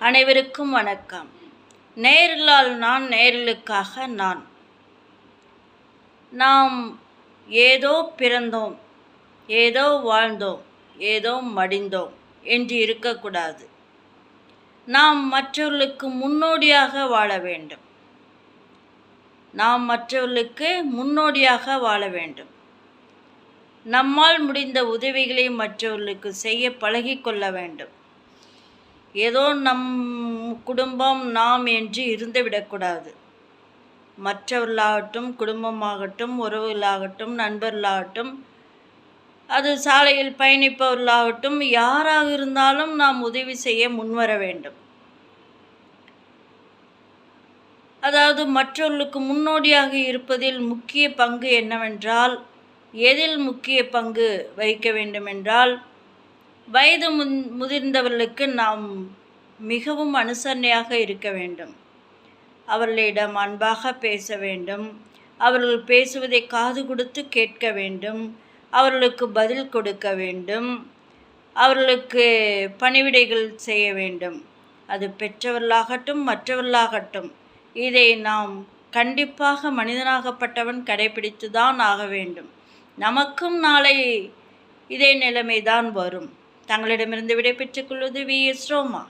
அனைவருக்கும் வணக்கம். நேரிலால் நான் நேரிலுக்காக நான். நாம் ஏதோ பிறந்தோம் ஏதோ வாழ்ந்தோம் ஏதோ மடிந்தோம் என்று இருக்கக்கூடாது. நாம் மற்றவர்களுக்கு முன்னோடியாக வாழ வேண்டும். நாம் மற்றவர்களுக்கு முன்னோடியாக வாழ வேண்டும். நம்மால் முடிந்த உதவிகளை மற்றவர்களுக்கு செய்ய பழகிக்கொள்ள வேண்டும். ஏதோ நம் குடும்பம் நாம் என்று இருந்துவிடக்கூடாது மற்றவர்களாகட்டும் குடும்பமாகட்டும் உறவுகளாகட்டும் நண்பர்களாகட்டும் அது சாலையில் பயணிப்பவர்களாகட்டும் யாராக இருந்தாலும் நாம் உதவி செய்ய முன்வர வேண்டும். அதாவது மற்றவர்களுக்கு முன்னோடியாக இருப்பதில் முக்கிய பங்கு என்னவென்றால் எதில் முக்கிய பங்கு வகிக்க வேண்டுமென்றால் வயது முதிர்ந்தவர்களுக்கு நாம் மிகவும் அனுசரணையாக இருக்க வேண்டும். அவர்களிடம் அன்பாக பேச வேண்டும். அவர்கள் பேசுவதை காது கொடுத்து கேட்க வேண்டும். அவர்களுக்கு பதில் கொடுக்க வேண்டும். அவர்களுக்கு பணிவிடைகள் செய்ய வேண்டும். அது பெற்றவர்களாகட்டும் மற்றவர்களாகட்டும். இதை நாம் கண்டிப்பாக மனிதனாகப்பட்டவன் கடைபிடித்து தான் ஆக வேண்டும். நமக்கும் நாளை இதே நிலைமைதான் வரும். தங்களிடமிருந்து விடைபெற்றுக் கொள்வது வி எஸ் ரோமா